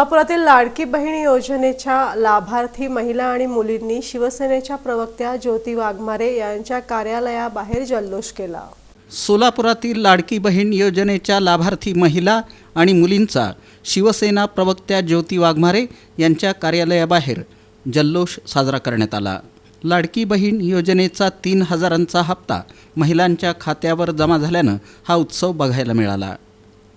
सोलापुरातील लाडकी बहीण योजनेच्या लाभार्थी महिला आणि मुलींनी शिवसेनेच्या प्रवक्त्या ज्योती वाघमारे यांच्या कार्यालयाबाहेर जल्लोष केला. सोलापुरातील लाडकी बहीण योजनेच्या लाभार्थी महिला आणि मुलींचा शिवसेना प्रवक्त्या ज्योती वाघमारे यांच्या कार्यालयाबाहेर जल्लोष साजरा करण्यात आला. लाडकी बहीण योजनेचा तीन हजारांचा हप्ता महिलांच्या खात्यावर जमा झाल्यानं हा उत्सव बघायला मिळाला.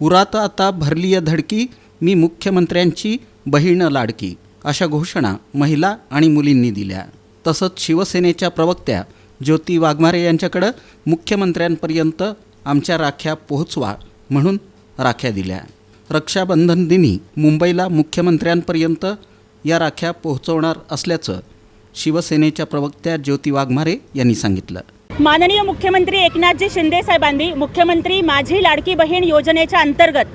उरात आता भरलीय धडकी मी मुख्यमंत्र्यांची बहीण लाडकी अशा घोषणा महिला आणि मुलींनी दिल्या. तसंच शिवसेनेच्या प्रवक्त्या ज्योती वाघमारे यांच्याकडं मुख्यमंत्र्यांपर्यंत आमच्या राख्या पोहोचवा म्हणून राख्या दिल्या. रक्षाबंधन दिनी मुंबईला मुख्यमंत्र्यांपर्यंत या राख्या पोहोचवणार असल्याचं शिवसेनेच्या प्रवक्त्या ज्योती वाघमारे यांनी सांगितलं. माननीय मुख्यमंत्री एकनाथजी शिंदे साहेबांनी मुख्यमंत्री माझी लाडकी बहीण योजनेच्या अंतर्गत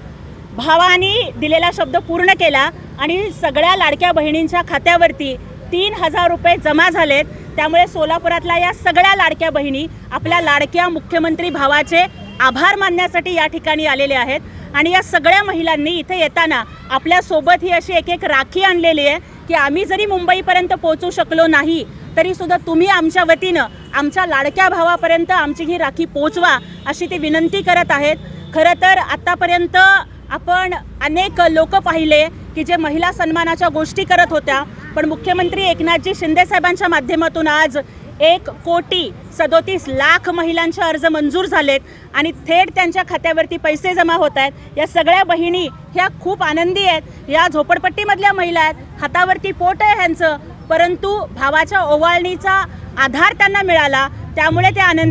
भावानी दिलेला शब्द पूर्ण केला आणि सगळ्या लाडक्या बहिणींच्या खात्यावरती तीन हजार रुपये जमा झालेत. त्यामुळे सोलापुरातल्या या सगळ्या लाडक्या बहिणी आपल्या लाडक्या मुख्यमंत्री भावाचे आभार मानण्यासाठी या ठिकाणी आलेले आहेत. आणि या सगळ्या महिलांनी इथे येताना आपल्यासोबत ही अशी एक एक राखी आणलेली आहे की आम्ही जरी मुंबईपर्यंत पोहोचू शकलो नाही तरी सुद्धा तुम्ही आमच्या वतीनं आमच्या लाडक्या भावापर्यंत आमची ही राखी पोचवा अशी ते विनंती करत आहेत. खरं तर आत्तापर्यंत आपण अनेक लोक पाहिले की जे महिला सन्मानाच्या गोष्टी करत होत्या. पण मुख्यमंत्री एकनाथजी शिंदेसाहेबांच्या माध्यमातून आज एक कोटी सदोतीस लाख महिलांचे अर्ज मंजूर झालेत आणि थेट त्यांच्या खात्यावरती पैसे जमा होत आहेत. या सगळ्या बहिणी ह्या खूप आनंदी आहेत. या झोपडपट्टीमधल्या महिला आहेत. हातावरती पोट आहे ह्यांचं. परंतु भावाच्या ओवाळणीचा आधार त्यांना मिळाला त्यामुळे ते आनंदी